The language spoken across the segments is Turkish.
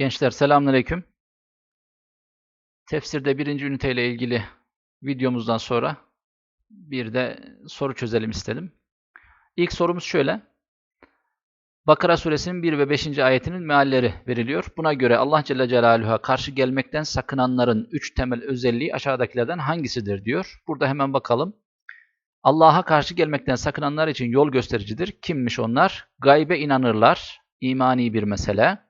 Gençler selamünaleyküm. Tefsirde birinci üniteyle ilgili videomuzdan sonra bir de soru çözelim istedim. İlk sorumuz şöyle. Bakara suresinin 1 ve 5. ayetinin mealleri veriliyor. Buna göre Allah Celle Celaluhu'ya karşı gelmekten sakınanların üç temel özelliği aşağıdakilerden hangisidir diyor. Burada hemen bakalım. Allah'a karşı gelmekten sakınanlar için yol göstericidir. Kimmiş onlar? Gaybe inanırlar. İmani bir mesele.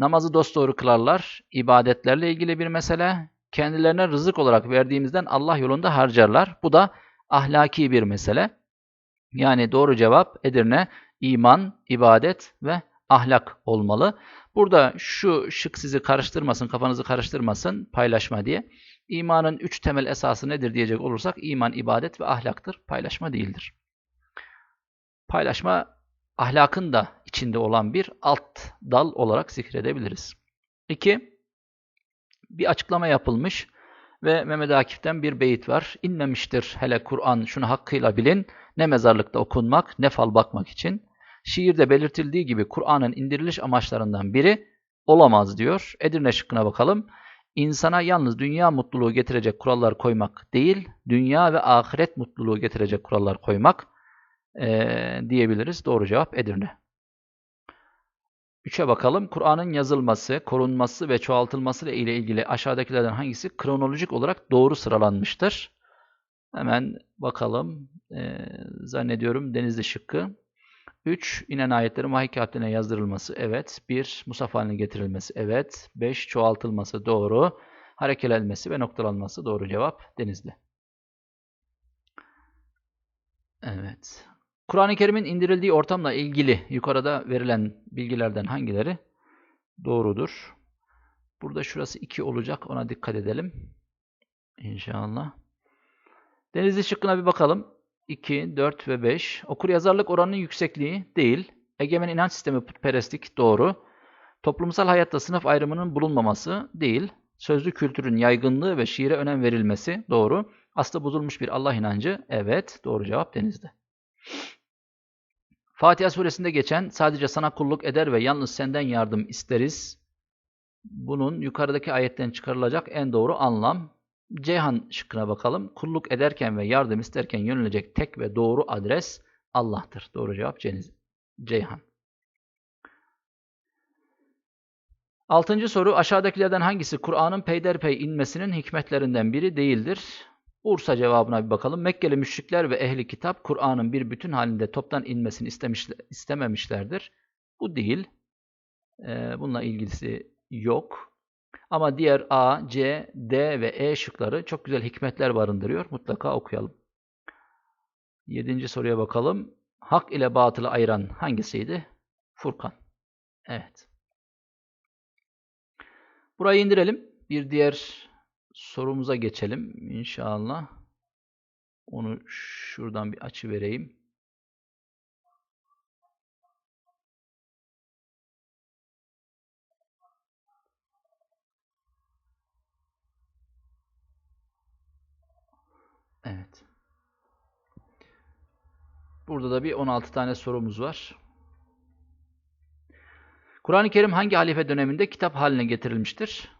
Namazı dosdoğru kılarlar. ibadetlerle ilgili bir mesele. Kendilerine rızık olarak verdiğimizden Allah yolunda harcarlar. Bu da ahlaki bir mesele. Yani doğru cevap Edirne iman, ibadet ve ahlak olmalı. Burada şu şık sizi karıştırmasın, kafanızı karıştırmasın paylaşma diye. İmanın üç temel esası nedir diyecek olursak iman, ibadet ve ahlaktır. Paylaşma değildir. Paylaşma ahlakın da içinde olan bir alt dal olarak zikredebiliriz. 2. Bir açıklama yapılmış ve Mehmet Akif'ten bir beyit var. İnmemiştir hele Kur'an şunu hakkıyla bilin. Ne mezarlıkta okunmak ne fal bakmak için. Şiirde belirtildiği gibi Kur'an'ın indiriliş amaçlarından biri olamaz diyor. Edirne şıkkına bakalım. İnsana yalnız dünya mutluluğu getirecek kurallar koymak değil, dünya ve ahiret mutluluğu getirecek kurallar koymak e, diyebiliriz. Doğru cevap Edirne. Üçe bakalım. Kur'an'ın yazılması, korunması ve çoğaltılması ile ilgili aşağıdakilerden hangisi kronolojik olarak doğru sıralanmıştır? Hemen bakalım. E, zannediyorum Denizli şıkkı. 3. inen ayetlerin vahiy kağıtlarına yazdırılması. Evet. 1. Musaf haline getirilmesi. Evet. 5. Çoğaltılması. Doğru. Harekelenmesi ve noktalanması. Doğru cevap. Denizli. Evet. Kur'an-ı Kerim'in indirildiği ortamla ilgili yukarıda verilen bilgilerden hangileri doğrudur? Burada şurası 2 olacak. Ona dikkat edelim. İnşallah. Denizli şıkkına bir bakalım. 2, 4 ve 5. Okur yazarlık oranının yüksekliği değil. Egemen inanç sistemi putperestlik doğru. Toplumsal hayatta sınıf ayrımının bulunmaması değil. Sözlü kültürün yaygınlığı ve şiire önem verilmesi doğru. Aslı bozulmuş bir Allah inancı evet. Doğru cevap denizde. Fatiha suresinde geçen sadece sana kulluk eder ve yalnız senden yardım isteriz. Bunun yukarıdaki ayetten çıkarılacak en doğru anlam. Ceyhan şıkkına bakalım. Kulluk ederken ve yardım isterken yönülecek tek ve doğru adres Allah'tır. Doğru cevap Ceniz. Ceyhan. Altıncı soru aşağıdakilerden hangisi Kur'an'ın peyderpey inmesinin hikmetlerinden biri değildir? Ursa cevabına bir bakalım. Mekkeli müşrikler ve ehli kitap Kur'an'ın bir bütün halinde toptan inmesini istemişler, istememişlerdir. Bu değil. Ee, bununla ilgisi yok. Ama diğer A, C, D ve E şıkları çok güzel hikmetler barındırıyor. Mutlaka okuyalım. Yedinci soruya bakalım. Hak ile batılı ayıran hangisiydi? Furkan. Evet. Burayı indirelim. Bir diğer sorumuza geçelim inşallah. Onu şuradan bir açı vereyim. Evet. Burada da bir 16 tane sorumuz var. Kur'an-ı Kerim hangi halife döneminde kitap haline getirilmiştir?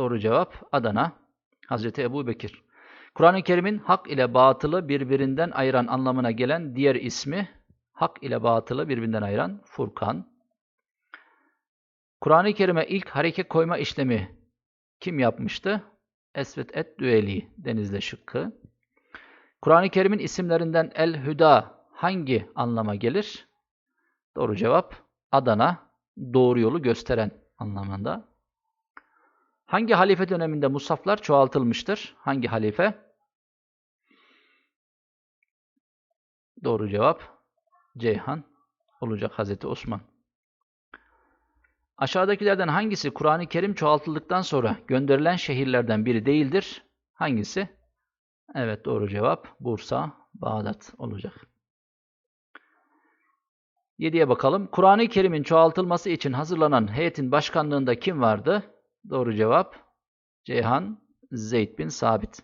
Doğru cevap Adana. Hazreti Ebu Bekir. Kur'an-ı Kerim'in hak ile batılı birbirinden ayıran anlamına gelen diğer ismi hak ile batılı birbirinden ayıran Furkan. Kur'an-ı Kerim'e ilk hareket koyma işlemi kim yapmıştı? Esvet et Düeli Denizle şıkkı. Kur'an-ı Kerim'in isimlerinden El-Hüda hangi anlama gelir? Doğru cevap Adana, doğru yolu gösteren anlamında. Hangi halife döneminde musaflar çoğaltılmıştır? Hangi halife? Doğru cevap Ceyhan olacak Hazreti Osman. Aşağıdakilerden hangisi Kur'an-ı Kerim çoğaltıldıktan sonra gönderilen şehirlerden biri değildir? Hangisi? Evet doğru cevap Bursa, Bağdat olacak. 7'ye bakalım. Kur'an-ı Kerim'in çoğaltılması için hazırlanan heyetin başkanlığında kim vardı? Doğru cevap Ceyhan Zeyd bin Sabit.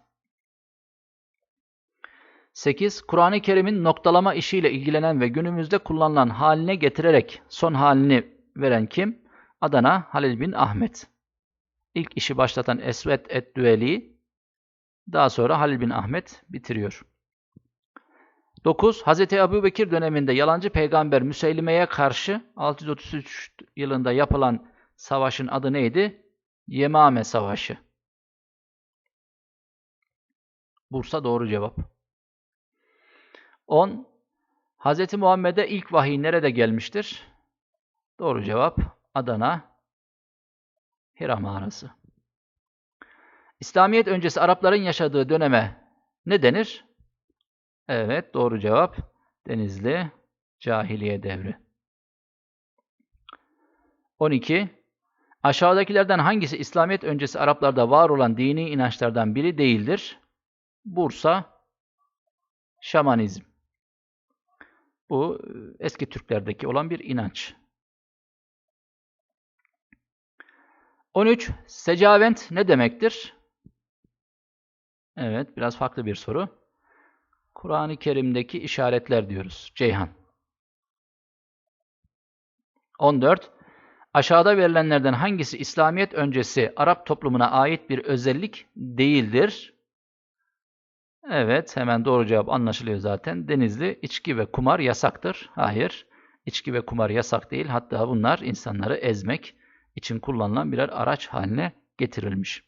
8. Kur'an-ı Kerim'in noktalama işiyle ilgilenen ve günümüzde kullanılan haline getirerek son halini veren kim? Adana Halil bin Ahmet. İlk işi başlatan Esvet et-Düveli daha sonra Halil bin Ahmet bitiriyor. 9. Hz. Ebu Bekir döneminde yalancı peygamber Müseylime'ye karşı 633 yılında yapılan savaşın adı neydi? Yemame Savaşı. Bursa doğru cevap. 10. Hz. Muhammed'e ilk vahiy nerede gelmiştir? Doğru cevap Adana Hira mağarası. İslamiyet öncesi Arapların yaşadığı döneme ne denir? Evet, doğru cevap. Denizli Cahiliye devri. 12. Aşağıdakilerden hangisi İslamiyet öncesi Araplarda var olan dini inançlardan biri değildir? Bursa, Şamanizm. Bu eski Türklerdeki olan bir inanç. 13. Secavent ne demektir? Evet, biraz farklı bir soru. Kur'an-ı Kerim'deki işaretler diyoruz. Ceyhan. 14. Aşağıda verilenlerden hangisi İslamiyet öncesi Arap toplumuna ait bir özellik değildir? Evet, hemen doğru cevap anlaşılıyor zaten. Denizli, içki ve kumar yasaktır. Hayır, içki ve kumar yasak değil. Hatta bunlar insanları ezmek için kullanılan birer araç haline getirilmiş.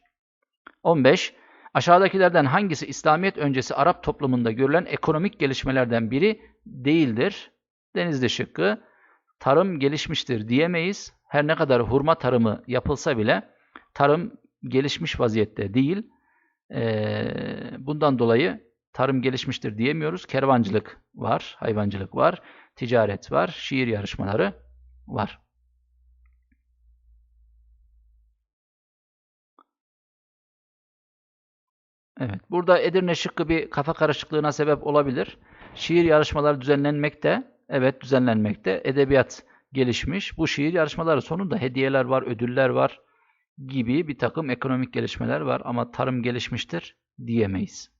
15. Aşağıdakilerden hangisi İslamiyet öncesi Arap toplumunda görülen ekonomik gelişmelerden biri değildir? Denizli şıkkı. Tarım gelişmiştir diyemeyiz. Her ne kadar hurma tarımı yapılsa bile tarım gelişmiş vaziyette değil. Ee, bundan dolayı tarım gelişmiştir diyemiyoruz. Kervancılık var, hayvancılık var, ticaret var, şiir yarışmaları var. Evet. Burada Edirne şıkkı bir kafa karışıklığına sebep olabilir. Şiir yarışmaları düzenlenmekte. Evet düzenlenmekte. Edebiyat gelişmiş. Bu şiir yarışmaları sonunda hediyeler var, ödüller var gibi bir takım ekonomik gelişmeler var ama tarım gelişmiştir diyemeyiz.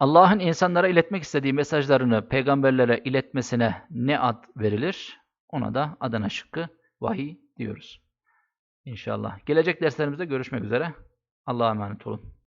Allah'ın insanlara iletmek istediği mesajlarını peygamberlere iletmesine ne ad verilir? Ona da Adana şıkkı vahiy diyoruz. İnşallah. Gelecek derslerimizde görüşmek üzere. Allah'a emanet olun.